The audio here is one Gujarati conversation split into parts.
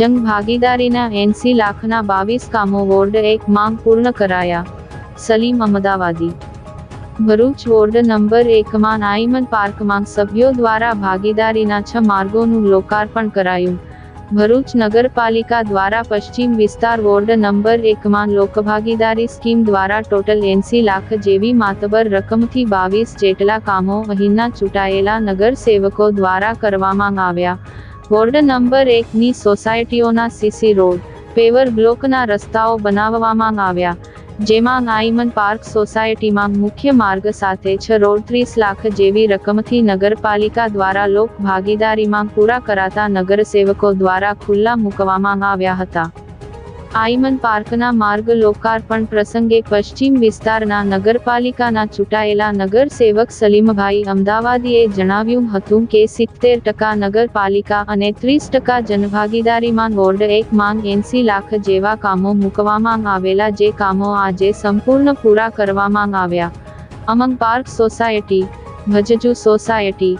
જંગ ભાગીદારીના એંસી લાખના બાવીસ કામો વોર્ડ એક માંગ પૂર્ણ કરાયા. સલીમ અમદાવાદી. ભરૂચ વોર્ડ નંબર એકમાં આઈમન પાર્કમાં સભ્યો દ્વારા ભાગીદારીના છ માર્ગોનું લોકાર્પણ કરાયું. ભરૂચ નગરપાલિકા દ્વારા પશ્ચિમ વિસ્તાર વોર્ડ નંબર એકમાં લોકભાગીદારી સ્કીમ દ્વારા ટોટલ એંસી લાખ જેવી માતબર રકમથી બાવીસ જેટલા કામો અહીંના ચૂંટાયેલા નગરસેવકો દ્વારા કરવામાં આવ્યા. વોર્ડ નંબર એકની સોસાયટીઓના સીસી રોડ, પેવર બ્લોકના રસ્તાઓ બનાવવામાં આવ્યા, જેમાં આઈમન પાર્ક સોસાયટીમાં મુખ્ય માર્ગ સાથે છ રોડ ત્રીસ લાખ જેવી રકમથી નગરપાલિકા દ્વારા લોક ભાગીદારીમાં પૂરા કરાતા નગરસેવકો દ્વારા ખુલ્લા મૂકવામાં આવ્યા હતા. આઈમન પાર્કના માર્ગ લોકાર્પણ પ્રસંગે પશ્ચિમ વિસ્તારના નગરપાલિકાના ચૂંટાયેલા નગરસેવક સલીમભાઈ અમદાવાદીએ જણાવ્યું હતું કે સિત્તેર ટકા નગરપાલિકા અને ત્રીસ ટકા જનભાગીદારીમાં વોર્ડ એક માંગ એંસી લાખ જેવા કામો મૂકવામાં આવેલા જે કામો આજે સંપૂર્ણ પૂરા કરવામાં આવ્યા. Amang park society, Bhajju society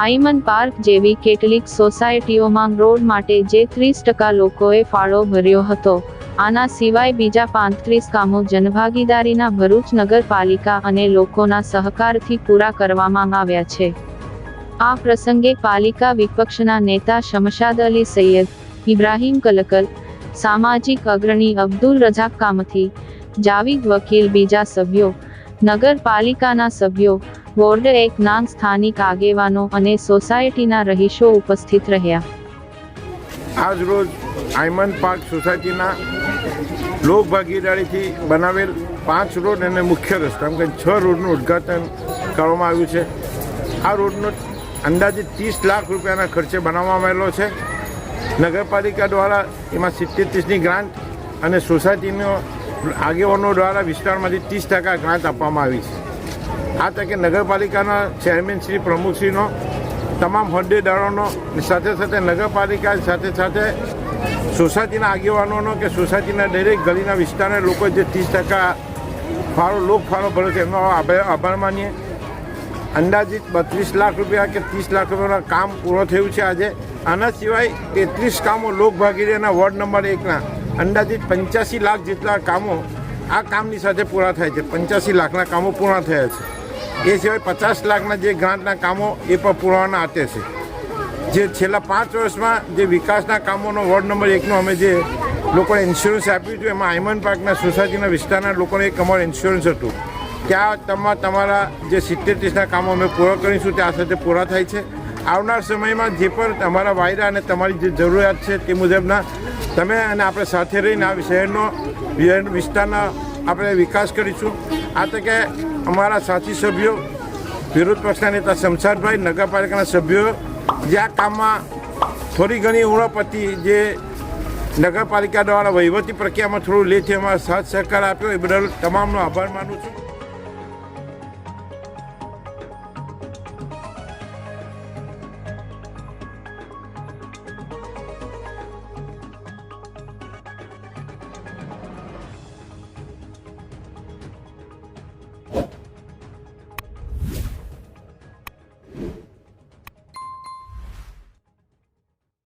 Aiman park જેવી કેટલીક સોસાયટીઓમાં રોડ માટે જે ત્રીસ ટકા લોકોએ ફાળો ભર્યો હતો. આના સિવાય બીજા પાંત્રીસ કામો જનભાગીદારીના ભરૂચ નગરપાલિકા અને લોકોના સહકારથી પૂરા કરવામાં આવ્યા છે. આ પ્રસંગે પાલિકા વિપક્ષના નેતા શમશાદ અલી સૈયદ, ઇબ્રાહીમ કલકલ, સામાજિક અગ્રણી અબ્દુલ રજાક કામથી, જાવીદ વકીલ બીજા સભ્યો, નગરપાલિકાના સભ્યો વોર્ડ એક નાંગ સ્થાનિક આગેવાનો અને સોસાયટીના રહીશો ઉપસ્થિત રહ્યા. આજ રોજ આયમન પાર્ક સોસાયટીના લોક ભાગીદારીથી બનાવેલ પાંચ રોડ અને મુખ્ય રસ્તા, એમ કે છ રોડનું ઉદ્ઘાટન કરવામાં આવ્યું છે. આ રોડનો અંદાજે ત્રીસ લાખ રૂપિયાના ખર્ચે બનાવવામાં આવેલો છે. નગરપાલિકા દ્વારા એમાં સિત્તેર ત્રીસની ગ્રાન્ટ અને સોસાયટીનો આગેવાનો દ્વારા વિસ્તારમાંથી ત્રીસ ટકા ગ્રાન્ટ આપવામાં આવી છે. આ તકે નગરપાલિકાના ચેરમેન શ્રી પ્રમુખશ્રીનો તમામ હોદ્દેદારોનો સાથે સાથે નગરપાલિકા સાથે સાથે સોસાયટીના આગેવાનોનો કે સોસાયટીના દરેક ગલીના વિસ્તારના લોકો જે ત્રીસ ટકા ફાળો, લોક ફાળો ભરે છે એમનો આભાર માનીએ. અંદાજિત બત્રીસ લાખ રૂપિયા કે ત્રીસ લાખ રૂપિયાના કામ પૂરો થયું છે આજે. આના સિવાય તેત્રીસ કામો લોક ભાગીદારીના વોર્ડ નંબર એકના. અંદાજિત પંચ્યાસી લાખ જેટલા કામો આ કામની સાથે પૂરા થાય છે. પંચ્યાસી લાખના કામો પૂર્ણ થયા છે. એ સિવાય પચાસ લાખના જે ગ્રાન્ટના કામો એ પણ પૂરવાના આટે છે. જે છેલ્લા પાંચ વર્ષમાં જે વિકાસના કામોનો વોર્ડ નંબર એકનો અમે જે લોકોને ઇન્સ્યોરન્સ આપ્યું હતું, એમાં આયમન પાર્કના સોસાયટીના વિસ્તારના લોકોને એક અમારું ઇન્સ્યોરન્સ હતું. ત્યાં તમા, તમારા જે સિત્તેર ત્રીસના કામો અમે પૂરા કરીશું, તે આ સાથે પૂરા થાય છે. આવનાર સમયમાં જે પણ તમારા વાયરા અને તમારી જે જરૂરિયાત છે તે મુજબના તમે અને આપણે સાથે રહીને આ શહેરનો વિસ્તારના આપણે વિકાસ કરીશું. આ તકે અમારા સાથી સભ્યો, વિરોધ પક્ષના નેતા શમશાદભાઈ નગરપાલિકાના સભ્યો, જે આ કામમાં થોડી ઘણી ઉણપતિ જે નગરપાલિકા દ્વારા વહીવટી પ્રક્રિયામાં થોડું લે છે એમાં સાથ સહકાર આપ્યો, એ બદલ તમામનો આભાર માનું છું.